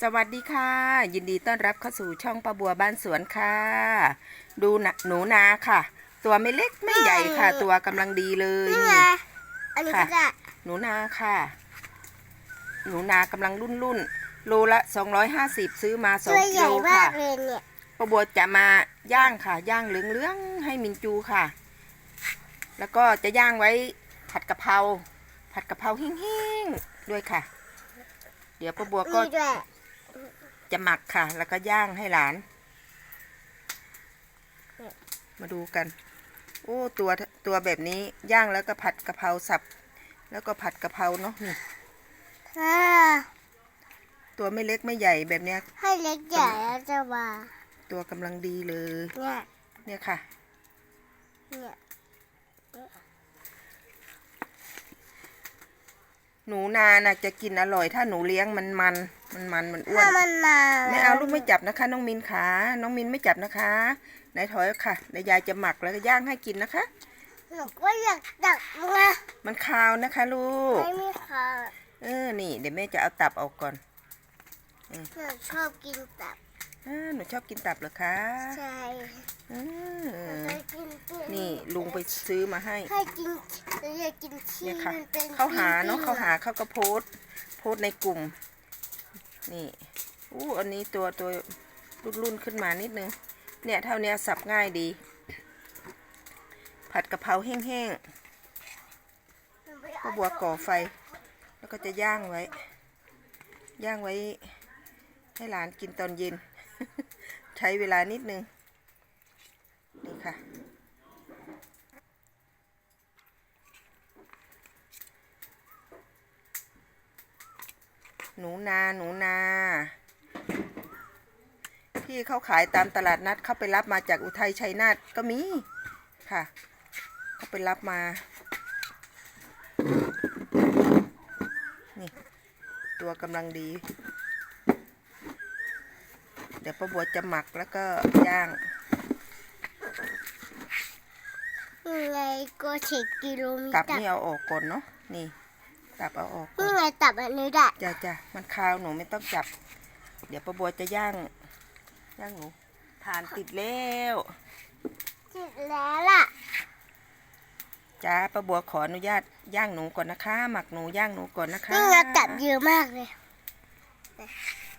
สวัสดีค่ะ ยินดีต้อนรับเข้าสู่ช่องป้าบัวบ้านสวนค่ะ ดูนะหนูนาค่ะ ตัวไม่เล็กไม่ใหญ่ค่ะ ตัวกำลังดีเลยนี่ไงนี่อันนี้ค่ะก็ได้หนูนาค่ะ หนูนากำลังรุ่นรุ่นๆโลละ 250 ซื้อมา2ตัวกิใหโลญ่มาค่ะกเลยเนี่ยป้าบัวจะมาย่างค่ะ ย่างเหลืองๆให้มินจูค่ะ แล้วก็จะย่างไว้ผัดกะเพราผัดกะเพราหิ้งๆด้วยค่ะ เดี๋ยวป้าบัวก็นี่ด้วย จะหมักค่ะ แล้วก็ย่างให้หลาน มาดูกัน โอ้ตัวตัวแบบนี้ย่างแล้วก็ผัดกะเพราสับ แล้วก็ผัดกะเพราเนาะนี่อ่าตัวไม่เล็กไม่ใหญ่แบบเนี้ย ให้เล็กใหญ่แล้วจะมาตัวกำลังดีเลย เนี่ย เนี่ยค่ะ เนี่ยหนูนาน่ะจะกินอร่อยถ้าหนูเลี้ยงมันมัน มันมันมันอ้วถ้านมันมาไม่เอาลูกไม่จับนะคะ น้องมินขาน้องมินไม่จับนะคะไหนถอยค่ะเดี๋ยวยายจะหมักแล้วก็ย่างให้กินนะคะหนูก็อยากตักมามันคาวนะคะลูกไม่มีค่ะเออนี่ เดี๋ยวแม่จะเอาตับออกก่อนหนูชอบกินตับอาหนูชอบกินตับเหรอคะใช่อืหนูมเคยกินตัวนี่ลุงไปซื้อมาให้ให้กินหนูอยากกินที่เนี่ยค่ะมันเป็นเขาหาเนาะปิ้งๆเขาหาเขาก็โพสต์โพสต์ในกลุ่ม นี่อู้อันนี้ตัวตัวรุ่นรุ่นขึ้นมานิดนึง เนี่ยเท่านี้สับง่ายดี ผัดกะเพราแห้งๆก็บัวก่อไฟ แล้วก็จะย่างไว้ ย่างไว้ ให้หลานกินตอนเย็น ใช้เวลานิดนึง นี่ค่ะ หนูนาหนูนา ที่เขาขายตามตลาดนัดเขาไปรับมาจากอุทัยชัยนาทก็มีค่ะเขาไปรับมา นี่ ตัวกำลังดี เดี๋ยวป้าบัวจะหมักแล้วก็ย่างนี่ไงก็เช็คกิโลมีตับตับนี่เอาออกก่อนเนาะนี่ ตับเอาออกก่อนี่นไงตับอันนี้ได้จ้ะจ้ะมันคาวหนูไม่ต้องจับ เดี๋ยวป้าบัวจะย่างย่างหนูทานติดแล้วเสร็จแล้วล่ะจ้าป้าบัวขออนุญาตย่างหนูก่อนนะคะ หมักหนูย่างหนูก่อนนะคะนี่ไงตับเยอะมากเลย